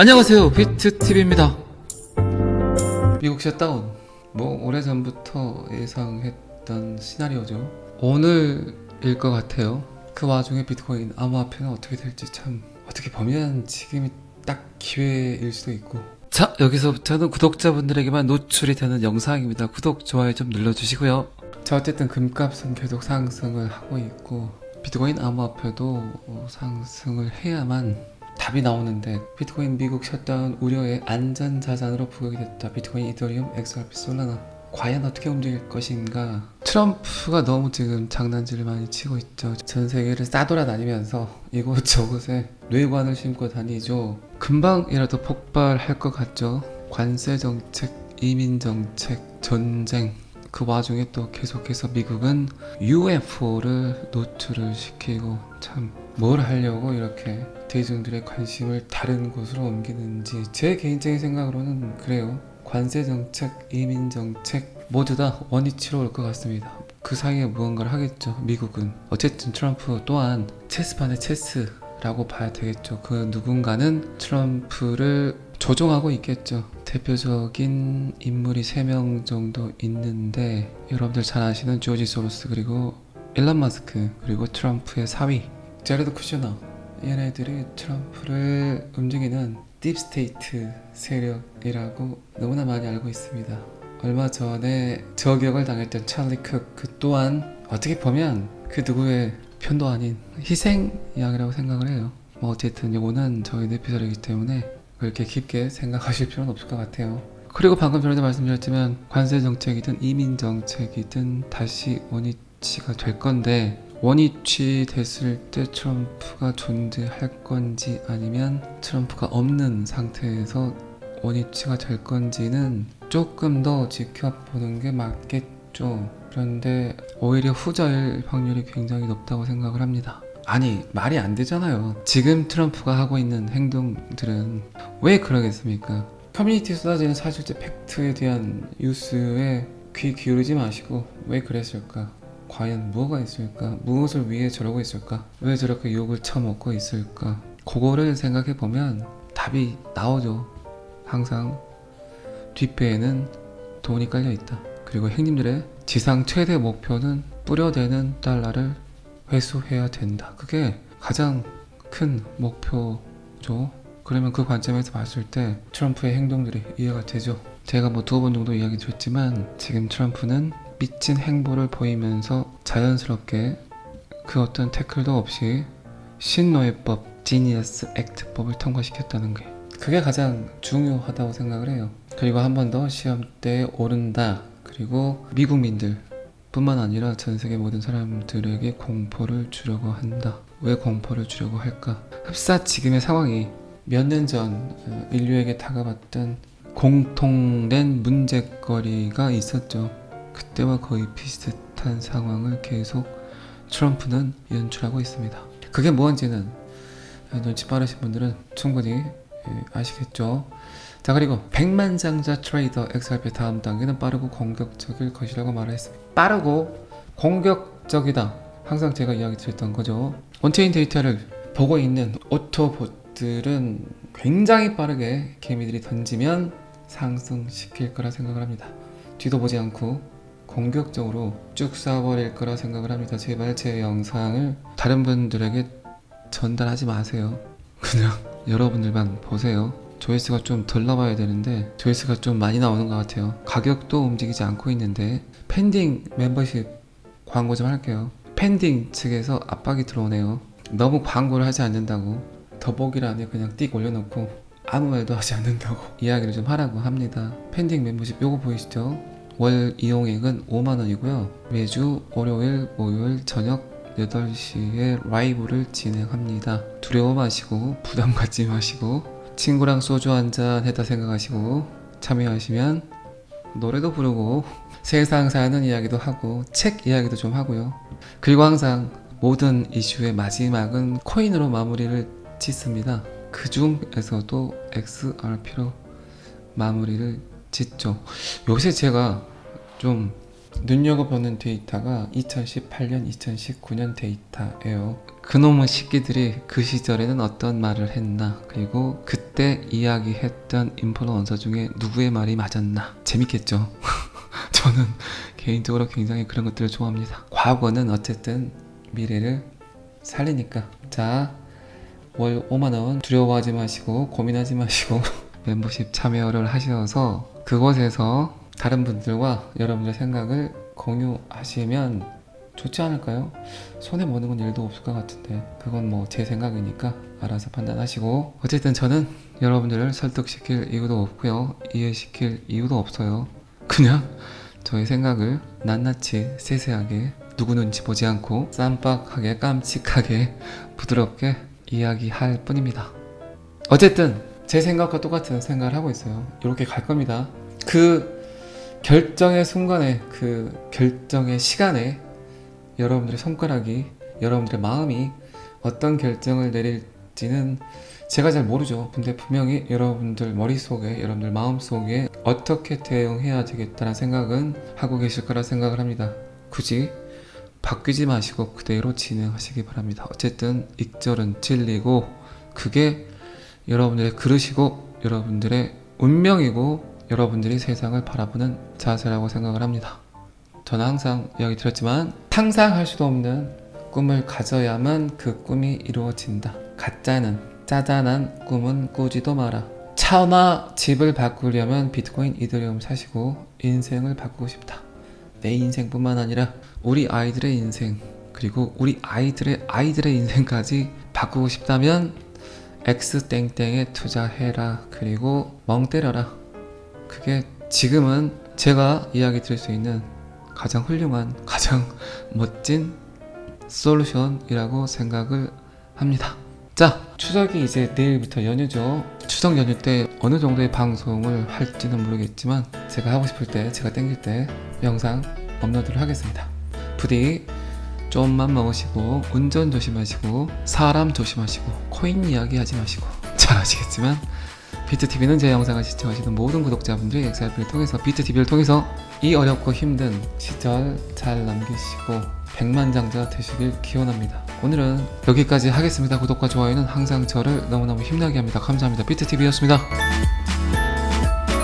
안녕하세요. 비트TV입니다. 미국 셧다운. 뭐 오래전부터 예상했던 시나리오죠. 오늘일 것 같아요. 그 와중에 비트코인 암호화폐는 어떻게 될지 참 어떻게 보면 지금이 딱 기회일 수도 있고. 자 여기서부터는 구독자분들에게만 노출이 되는 영상입니다. 구독 좋아요 좀 눌러주시고요. 자 어쨌든 금값은 계속 상승을 하고 있고 비트코인 암호화폐도 어, 상승을 해야만 답이 나오는데 비트코인 미국 셧다운 우려에 안전 자산으로 부각이 됐다. 비트코인, 이더리움, XRP, 솔라나 과연 어떻게 움직일 것인가? 트럼프가 너무 지금 장난질을 많이 치고 있죠. 전 세계를 싸돌아다니면서 이곳저곳에 뇌관을 심고 다니죠. 금방이라도 폭발할 것 같죠. 관세 정책, 이민 정책, 전쟁. 그 와중에 또 계속해서 미국은 UFO를 노출을 시키고 참 뭘 하려고 이렇게 대중들의 관심을 다른 곳으로 옮기는지 제 개인적인 생각으로는 그래요. 관세 정책, 이민 정책 모두 다 원위치로 올 것 같습니다. 그 사이에 무언가를 하겠죠. 미국은 어쨌든 트럼프 또한 체스판의 체스라고 봐야 되겠죠. 그 누군가는 트럼프를 조종하고 있겠죠. 대표적인 인물이 3명 정도 있는데 여러분들 잘 아시는 조지 소로스 그리고 일론 마스크 그리고 트럼프의 사위 제레드 쿠셔너 얘네들이 트럼프를 움직이는 딥스테이트 세력이라고 너무나 많이 알고 있습니다. 얼마 전에 저격을 당했던 찰리 쿡 그 또한 어떻게 보면 그 누구의 편도 아닌 희생양이라고 생각을 해요. 뭐 어쨌든 이거는 저희 내피셜이기 때문에 그렇게 깊게 생각하실 필요는 없을 것 같아요. 그리고 방금 전에도 말씀드렸지만 관세 정책이든 이민 정책이든 다시 원위치가 될 건데 원위치 됐을 때 트럼프가 존재할 건지 아니면 트럼프가 없는 상태에서 원위치가 될 건지는 조금 더 지켜보는 게 맞겠죠. 그런데 오히려 후자일 확률이 굉장히 높다고 생각을 합니다. 아니 말이 안 되잖아요. 지금 트럼프가 하고 있는 행동들은 왜 그러겠습니까? 커뮤니티에 쏟아지는 사실제 팩트에 대한 뉴스에 귀 기울이지 마시고 왜 그랬을까? 과연 뭐가 있을까? 무엇을 위해 저러고 있을까? 왜 저렇게 욕을 처먹고 있을까? 그거를 생각해 보면 답이 나오죠. 항상 뒷배에는 돈이 깔려 있다. 그리고 행님들의 지상 최대 목표는 뿌려대는 달러를 회수해야 된다. 그게 가장 큰 목표죠. 그러면 그 관점에서 봤을 때 트럼프의 행동들이 이해가 되죠. 제가 뭐 두 번 정도 이야기 드렸지만 지금 트럼프는 미친 행보를 보이면서 자연스럽게 그 어떤 태클도 없이 신노예법 지니어스 액트법을 통과시켰다는 게 그게 가장 중요하다고 생각을 해요. 그리고 한 번 더 시험 때에 오른다. 그리고 미국민들 뿐만 아니라 전 세계 모든 사람들에게 공포를 주려고 한다. 왜 공포를 주려고 할까? 흡사 지금의 상황이 몇 년 전 인류에게 다가왔던 공통된 문제거리가 있었죠. 그때와 거의 비슷한 상황을 계속 트럼프는 연출하고 있습니다. 그게 뭔지는 눈치 빠르신 분들은 충분히 예, 아시겠죠. 자 그리고 백만장자 트레이더 XRP 다음 단계는 빠르고 공격적일 것이라고 말했습니다. 빠르고 공격적이다. 항상 제가 이야기 드렸던 거죠. 온체인 데이터를 보고 있는 오토봇들은 굉장히 빠르게 개미들이 던지면 상승시킬 거라 생각을 합니다. 뒤도 보지 않고 공격적으로 쭉 쏴버릴 거라 생각을 합니다. 제발 제 영상을 다른 분들에게 전달하지 마세요. 그냥 여러분들만 보세요. 조회수가 좀 덜 나와야 되는데 조회수가 좀 많이 나오는 것 같아요. 가격도 움직이지 않고 있는데 pending 멤버십 광고 좀 할게요. pending 측에서 압박이 들어오네요. 너무 광고를 하지 않는다고 더보기란에 그냥 띡 올려놓고 아무 말도 하지 않는다고 이야기를 좀 하라고 합니다. pending 멤버십 요거 보이시죠? 월 이용액은 5만 원이고요. 매주 월요일, 목요일 저녁 8시에 라이브를 진행합니다. 두려워 마시고 부담 갖지 마시고 친구랑 소주 한잔 했다 생각하시고 참여하시면 노래도 부르고 세상 사는 이야기도 하고 책 이야기도 좀 하고요. 그리고 항상 모든 이슈의 마지막은 코인으로 마무리를 짓습니다. 그 중에서도 XRP로 마무리를 짓죠. 요새 제가 좀 눈여겨보는 데이터가 2018년, 2019년 데이터예요. 그놈의 새끼들이 그 시절에는 어떤 말을 했나, 그리고 그때 이야기했던 인플루언서 중에 누구의 말이 맞았나 재밌겠죠 저는 개인적으로 굉장히 그런 것들을 좋아합니다 과거는 어쨌든 미래를 살리니까 자 월 5만원 두려워하지 마시고 고민하지 마시고 멤버십 참여를 하셔서 그곳에서 다른 분들과 여러분의 생각을 공유하시면 좋지 않을까요? 손해 보는 건 일도 없을 것 같은데 그건 뭐 제 생각이니까 알아서 판단하시고 어쨌든 저는 여러분들을 설득시킬 이유도 없고요. 이해시킬 이유도 없어요. 그냥 저의 생각을 낱낱이 세세하게 누구 눈치 보지 않고 쌈박하게 깜찍하게 부드럽게 이야기할 뿐입니다. 어쨌든 제 생각과 똑같은 생각을 하고 있어요 이렇게 갈 겁니다 그 결정의 순간에 그 결정의 시간에 여러분들의 손가락이 여러분들의 마음이 어떤 결정을 내릴지는 제가 잘 모르죠. 근데 분명히 여러분들 머릿속에 여러분들 마음속에 어떻게 대응해야 되겠다는 생각은 하고 계실 거라 생각을 합니다. 굳이 바뀌지 마시고 그대로 진행하시기 바랍니다. 어쨌든 익절은 진리고 그게 여러분들의 그릇이고 여러분들의 운명이고 여러분들이 세상을 바라보는 자세라고 생각을 합니다. 저는 항상 이야기 드렸지만 상상할 수도 없는 꿈을 가져야만 그 꿈이 이루어진다. 가짜는 짜잔한 꿈은 꾸지도 마라. 차나 집을 바꾸려면 비트코인 이더리움 사시고 인생을 바꾸고 싶다. 내 인생뿐만 아니라 우리 아이들의 인생 그리고 우리 아이들의 아이들의 인생까지 바꾸고 싶다면 X 땡땡에 투자해라. 그리고 멍 때려라. 그게 지금은 제가 이야기 드릴 수 있는 가장 훌륭한, 가장 멋진 솔루션이라고 생각을 합니다. 자, 추석이 이제 내일부터 연휴죠. 추석 연휴 때 어느 정도의 방송을 할지는 모르겠지만 제가 하고 싶을 때, 제가 땡길 때 영상 업로드를 하겠습니다. 부디 좀만 먹으시고 운전 조심하시고 사람 조심하시고 코인 이야기 하지 마시고 잘 아시겠지만 비트TV는 제 영상을 시청하시는 모든 구독자분들이 XRP를 통해서 비트TV를 통해서 이 어렵고 힘든 시절 잘 남기시고 백만장자 되시길 기원합니다. 오늘은 여기까지 하겠습니다. 구독과 좋아요는 항상 저를 너무너무 힘나게 합니다. 감사합니다. 비트TV였습니다.